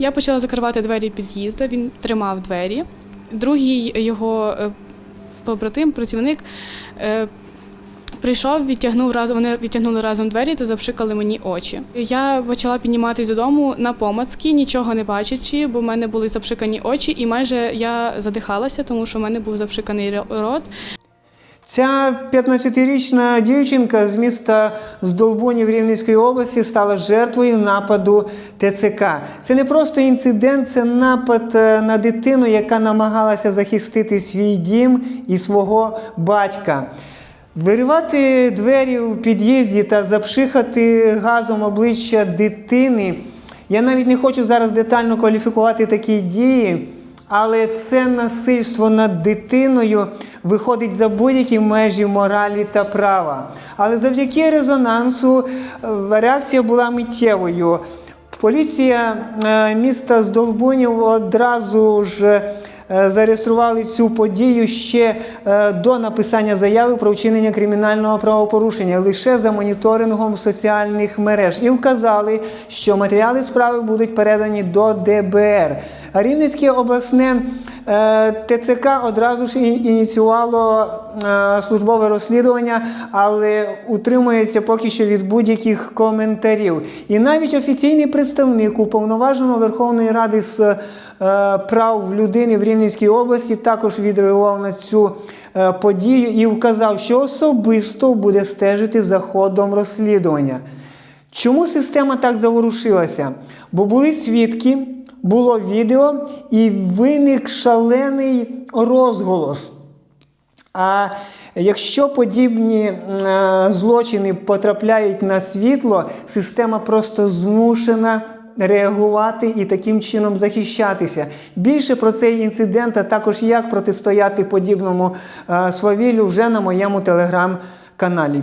Я почала закривати двері під'їзду, він тримав двері. Другий його е, побратим, працівник, е, прийшов, відтягнув разом. Вони відтягнули разом двері та запшикали мені очі. Я почала підніматися додому на помацки, нічого не бачачи, бо в мене були запшикані очі, і майже я задихалася, тому що в мене був запшиканий рот. Ця 15-річна дівчинка з міста Здолбунів Рівненської області стала жертвою нападу ТЦК. Це не просто інцидент, це напад е, на дитину, яка намагалася захистити свій дім і свого батька. Виривати двері в під'їзді та запшихати газом обличчя дитини. Я навіть не хочу зараз детально кваліфікувати такі дії. Але це насильство над дитиною виходить за будь-які межі моралі та права. Але завдяки резонансу е, реакція була миттєвою. Поліція е, міста Здолбунів одразу ж е, зареєстрували цю подію ще до написання заяви про вчинення кримінального правопорушення лише за моніторингом соціальних мереж і вказали, що матеріали справи будуть передані до ДБР. Рівненське обласне е, ТЦК одразу ж ініціювало е, службове розслідування, але утримується поки що від будь-яких коментарів. І навіть офіційний представник уповноваженого Верховної Ради з е, прав людини в Рівненській області також відреагував на цю подію і вказав, що особисто буде стежити за ходом розслідування. Чому система так заворушилася? Бо були свідки, було відео і виник шалений розголос. А якщо подібні е, злочини потрапляють на світло, система просто змушена реагувати і таким чином захищатися. Більше про цей інцидент, а також як протистояти подібному е, свавіллю вже на моєму телеграм-каналі.